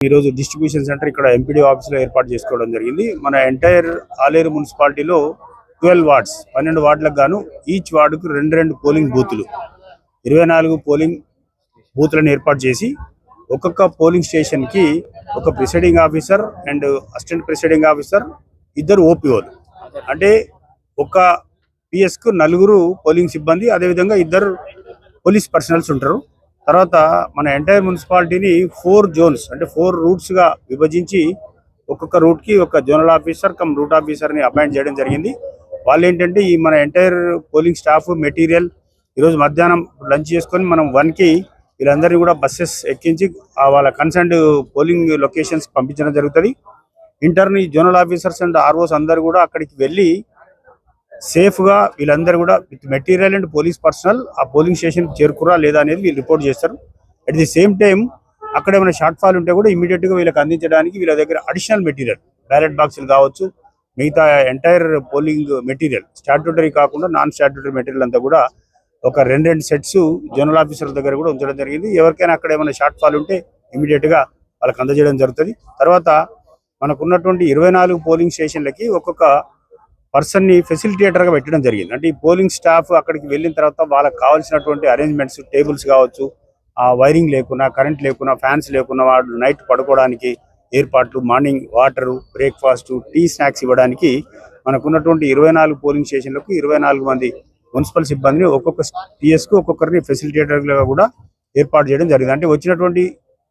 ఈరోజు distribution centre ఇక్కడ MPD ఆఫీస్లో ఏర్పాటు చేసుకోవడం జరిగింది. మన ఎంటైర్ ఆలేరు మున్సిపాలిటీలో ట్వెల్వ్ వార్డ్స్ పన్నెండు వార్డులకు గాను ఈచ్ వార్డుకు రెండు రెండు పోలింగ్ బూతులు ఇరవై నాలుగు పోలింగ్ బూత్లను ఏర్పాటు చేసి ఒక్కొక్క పోలింగ్ స్టేషన్కి ఒక presiding officer and assistant presiding officer ఇద్దరు ఓపీఓలు అంటే ఒక పిఎస్కు నలుగురు పోలింగ్ సిబ్బంది అదేవిధంగా ఇద్దరు పోలీస్ పర్సనల్స్ ఉంటారు. తర్వాత మన ఎంటైర్ మున్సిపాలిటీని ఫోర్ జోన్స్ అంటే ఫోర్ రూట్స్గా విభజించి ఒక్కొక్క రూట్కి ఒక జోనల్ ఆఫీసర్ కమ్ రూట్ ఆఫీసర్ని అపాయింట్ చేయడం జరిగింది. వాళ్ళు ఏంటంటే ఈ మన ఎంటైర్ పోలింగ్ స్టాఫ్ మెటీరియల్ ఈరోజు మధ్యాహ్నం లంచ్ చేసుకొని మనం వన్కి వీళ్ళందరినీ కూడా బస్సెస్ ఎక్కించి వాళ్ళ కన్సర్న్డ్ పోలింగ్ లొకేషన్స్ పంపించడం జరుగుతుంది. ఇంటర్ని జోనల్ ఆఫీసర్స్ అండ్ ఆర్ఓస్ అందరు కూడా అక్కడికి వెళ్ళి సేఫ్గా వీళ్ళందరూ కూడా with material and police personnel ఆ పోలింగ్ స్టేషన్ చేరుకురా లేదా అనేది వీళ్ళు రిపోర్ట్ చేస్తారు. అట్ ది సేమ్ టైం అక్కడ ఏమైనా షార్ట్ ఫాల్ ఉంటే కూడా ఇమీడియట్గా వీళ్ళకి అందించడానికి వీళ్ళ దగ్గర అడిషనల్ మెటీరియల్ బ్యాలెట్ బాక్సులు కావచ్చు మిగతా ఎంటైర్ పోలింగ్ మెటీరియల్ స్టాట్యూటరీ కాకుండా నాన్ స్టాట్యూటరీ మెటీరియల్ అంతా కూడా ఒక రెండు రెండు సెట్స్ జనరల్ ఆఫీసర్ దగ్గర కూడా ఉంచడం జరిగింది. ఎవరికైనా అక్కడ ఏమైనా షార్ట్ ఫాల్ ఉంటే ఇమీడియట్గా వాళ్ళకి అందజేయడం జరుగుతుంది. తర్వాత మనకున్నటువంటి ఇరవై నాలుగు పోలింగ్ స్టేషన్లకి ఒక్కొక్క పర్సన్ని గా పెట్టడం జరిగింది. అంటే ఈ పోలింగ్ స్టాఫ్ అక్కడికి వెళ్ళిన తర్వాత వాళ్ళకి కావాల్సినటువంటి అరేంజ్మెంట్స్ టేబుల్స్ కావచ్చు ఆ వైరింగ్ లేకున్నా కరెంట్ లేకున్నా ఫ్యాన్స్ లేకున్నా వాళ్ళు నైట్ పడుకోవడానికి ఏర్పాట్లు morning water breakfast tea snacks ఇవ్వడానికి మనకున్నటువంటి ఇరవై నాలుగు పోలింగ్ స్టేషన్లకు ఇరవై నాలుగు మంది మున్సిపల్ సిబ్బందిని ఒక్కొక్క పిఎస్కు కు ఒక్కొక్కరిని ఫెసిలిటేటర్లుగా కూడా ఏర్పాటు చేయడం జరిగింది. అంటే వచ్చినటువంటి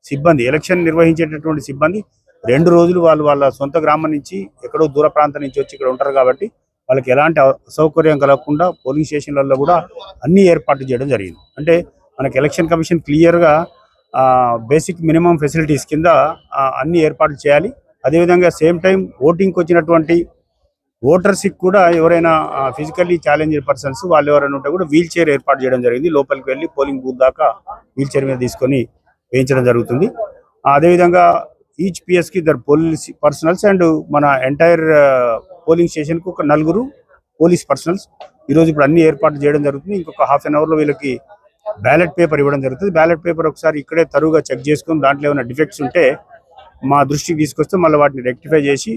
సిబ్బంది ఎలక్షన్ నిర్వహించేటటువంటి సిబ్బంది రెండు రోజులు వాళ్ళు వాళ్ళ సొంత గ్రామం నుంచి ఎక్కడో దూర ప్రాంతం నుంచి వచ్చి ఇక్కడ ఉంటారు కాబట్టి వాళ్ళకి ఎలాంటి అసౌకర్యం కలగకుండా పోలింగ్ స్టేషన్లలో కూడా అన్ని ఏర్పాట్లు చేయడం జరిగింది. అంటే మనకి ఎలక్షన్ కమిషన్ క్లియర్గా బేసిక్ మినిమం ఫెసిలిటీస్ కింద అన్ని ఏర్పాట్లు చేయాలి. అదేవిధంగా సేమ్ టైం ఓటింగ్కి వచ్చినటువంటి ఓటర్స్కి కూడా ఎవరైనా ఫిజికల్లీ ఛాలెంజ్డ్ పర్సన్స్ వాళ్ళు ఎవరైనా ఉంటే కూడా వీల్ చైర్ ఏర్పాటు చేయడం జరిగింది. లోపలికి వెళ్ళి పోలింగ్ బూత్ దాకా వీల్ చైర్ మీద తీసుకొని వేయించడం జరుగుతుంది. అదేవిధంగా ఈచ్ పిఎస్కి ఇద్దరు పోలీస్ పర్సనల్స్ అండ్ మన ఎంటైర్ పోలింగ్ స్టేషన్కి ఒక నలుగురు పోలీస్ పర్సనల్స్ ఈరోజు ఇప్పుడు అన్ని ఏర్పాట్లు చేయడం జరుగుతుంది. ఇంకొక హాఫ్ అన్ అవర్లో వీళ్ళకి బ్యాలెట్ పేపర్ ఇవ్వడం జరుగుతుంది. బ్యాలెట్ పేపర్ ఒకసారి ఇక్కడే తరువుగా చెక్ చేసుకొని దాంట్లో ఏమైనా డిఫెక్ట్స్ ఉంటే మా దృష్టికి తీసుకొస్తే మళ్ళీ వాటిని రెక్టిఫై చేసి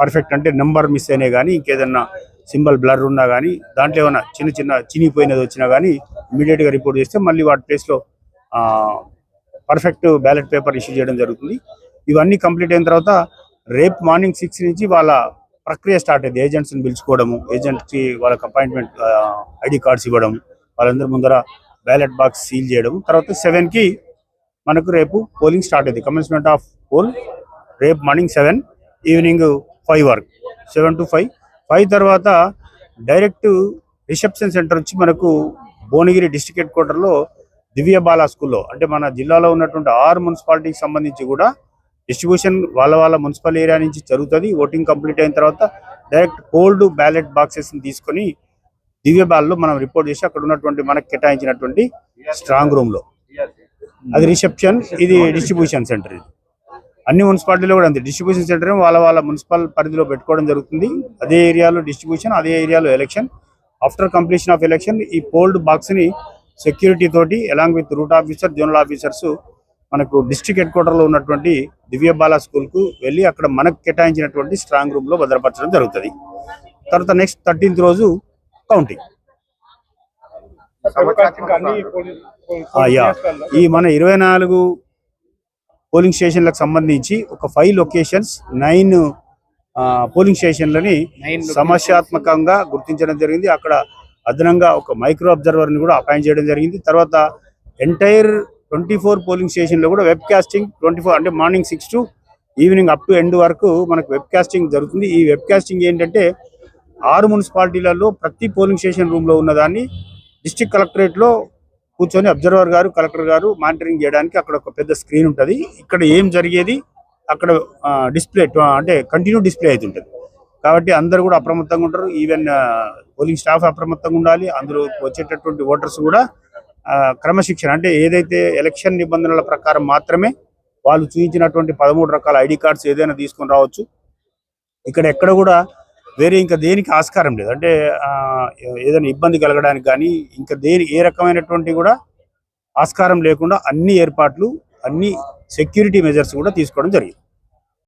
పర్ఫెక్ట్ అంటే నెంబర్ మిస్ అయినా కానీ ఇంకేదన్నా సింబల్ బ్లర్ ఉన్నా కానీ దాంట్లో ఏమైనా చిన్న చిన్న చినిగిపోయినది వచ్చినా కానీ ఇమీడియట్గా రిపోర్ట్ చేస్తే మళ్ళీ వాటి ప్లేస్లో పర్ఫెక్ట్ బ్యాలెట్ పేపర్ ఇష్యూ చేయడం జరుగుతుంది. ఇవన్నీ కంప్లీట్ అయిన తర్వాత రేపు మార్నింగ్ సిక్స్ నుంచి వాళ్ళ ప్రక్రియ స్టార్ట్ అయింది. ఏజెంట్స్ని పిలుచుకోవడము ఏజెంట్కి వాళ్ళకి అపాయింట్మెంట్ ఐడి కార్డ్స్ ఇవ్వడం వాళ్ళందరి ముందర బ్యాలెట్ బాక్స్ సీల్ చేయడం. తర్వాత సెవెన్కి మనకు రేపు పోలింగ్ స్టార్ట్ అయింది. కమెన్స్మెంట్ ఆఫ్ పోల్ రేపు మార్నింగ్ సెవెన్ ఈవినింగ్ ఫైవ్ వరకు. సెవెన్ టు ఫైవ్ ఫైవ్ తర్వాత డైరెక్ట్ రిసెప్షన్ సెంటర్ వచ్చి మనకు భువనగిరి డిస్ట్రిక్ట్ హెడ్ క్వార్టర్లో దివ్య బాల స్కూల్లో అంటే మన జిల్లాలో ఉన్నటువంటి ఆరు మున్సిపాలిటీకి సంబంధించి కూడా డిస్ట్రిబ్యూషన్ వాళ్ళ వాళ్ళ మున్సిపల్ ఏరియా నుంచి జరుగుతుంది. ఓటింగ్ కంప్లీట్ అయిన తర్వాత డైరెక్ట్ కోల్డ్ బ్యాలెట్ బాక్సెస్ తీసుకొని దివ్య బాల్లో మనం రిపోర్ట్ చేసి అక్కడ ఉన్నటువంటి మనకు కేటాయించినటువంటి స్ట్రాంగ్ రూమ్లో అది రిసెప్షన్ ఇది డిస్ట్రిబ్యూషన్ సెంటర్ ఇది. అన్ని మున్సిపాలిటీలో కూడా అంతే. డిస్ట్రిబ్యూషన్ సెంటర్ వాళ్ళ వాళ్ళ మున్సిపల్ పరిధిలో పెట్టుకోవడం జరుగుతుంది. అదే ఏరియాలో డిస్ట్రిబ్యూషన్ అదే ఏరియాలో election. After completion of election ఈ పోల్డ్ బాక్స్ని సెక్యూరిటీ తోటి along with route officer zonal officers మనకు డిస్ట్రిక్ట్ హెడ్ క్వార్టర్లో ఉన్నటువంటి దివ్య బాలా స్కూల్కు వెళ్ళి అక్కడ మనకు కేటాయించినటువంటి స్ట్రాంగ్ రూమ్లో భద్రపరచడం జరుగుతుంది. తర్వాత నెక్స్ట్ థర్టీన్త్ రోజు కౌంటింగ్ ఈ మన ఇరవై నాలుగు పోలింగ్ స్టేషన్లకు సంబంధించి ఒక ఫైవ్ లొకేషన్స్ నైన్ పోలింగ్ స్టేషన్లని సమస్యాత్మకంగా గుర్తించడం జరిగింది. అక్కడ అదనంగా ఒక మైక్రో అబ్జర్వర్ని కూడా అపాయింట్ చేయడం జరిగింది. తర్వాత ఎంటైర్ ట్వంటీ ఫోర్ పోలింగ్ స్టేషన్లో కూడా వెబ్ కాస్టింగ్ ట్వంటీ ఫోర్ అంటే morning six to evening up to end వరకు మనకు వెబ్ కాస్టింగ్ జరుగుతుంది. ఈ వెబ్ కాస్టింగ్ ఏంటంటే ఆరు మున్సిపాలిటీలలో ప్రతి పోలింగ్ స్టేషన్ రూమ్లో ఉన్నదాన్ని డిస్ట్రిక్ట్ కలెక్టరేట్లో కూర్చొని అబ్జర్వర్ గారు కలెక్టర్ గారు మానిటరింగ్ చేయడానికి అక్కడ ఒక పెద్ద స్క్రీన్ ఉంటుంది. ఇక్కడ ఏం జరిగేది? అక్కడ డిస్ప్లే అంటే కంటిన్యూ డిస్ప్లే అవుతుంటుంది కాబట్టి అందరు కూడా అప్రమత్తంగా ఉంటారు. ఈవెన్ పోలింగ్ స్టాఫ్ అప్రమత్తంగా ఉండాలి. అందులో వచ్చేటటువంటి ఓటర్స్ కూడా క్రమశిక్షణ. అంటే ఏదైతే ఎలక్షన్ నిబంధనల ప్రకారం మాత్రమే వాళ్ళు చూపించినటువంటి పదమూడు రకాల ఐడి కార్డ్స్ ఏదైనా తీసుకొని రావచ్చు. ఇక్కడ ఎక్కడ కూడా వేరే ఇంకా దేనికి ఆస్కారం లేదు. అంటే ఏదైనా ఇబ్బంది కలగడానికి కానీ ఇంకా దేని ఏ రకమైనటువంటి కూడా ఆస్కారం లేకుండా అన్ని ఏర్పాట్లు అన్ని సెక్యూరిటీ మెజర్స్ కూడా తీసుకోవడం జరిగింది.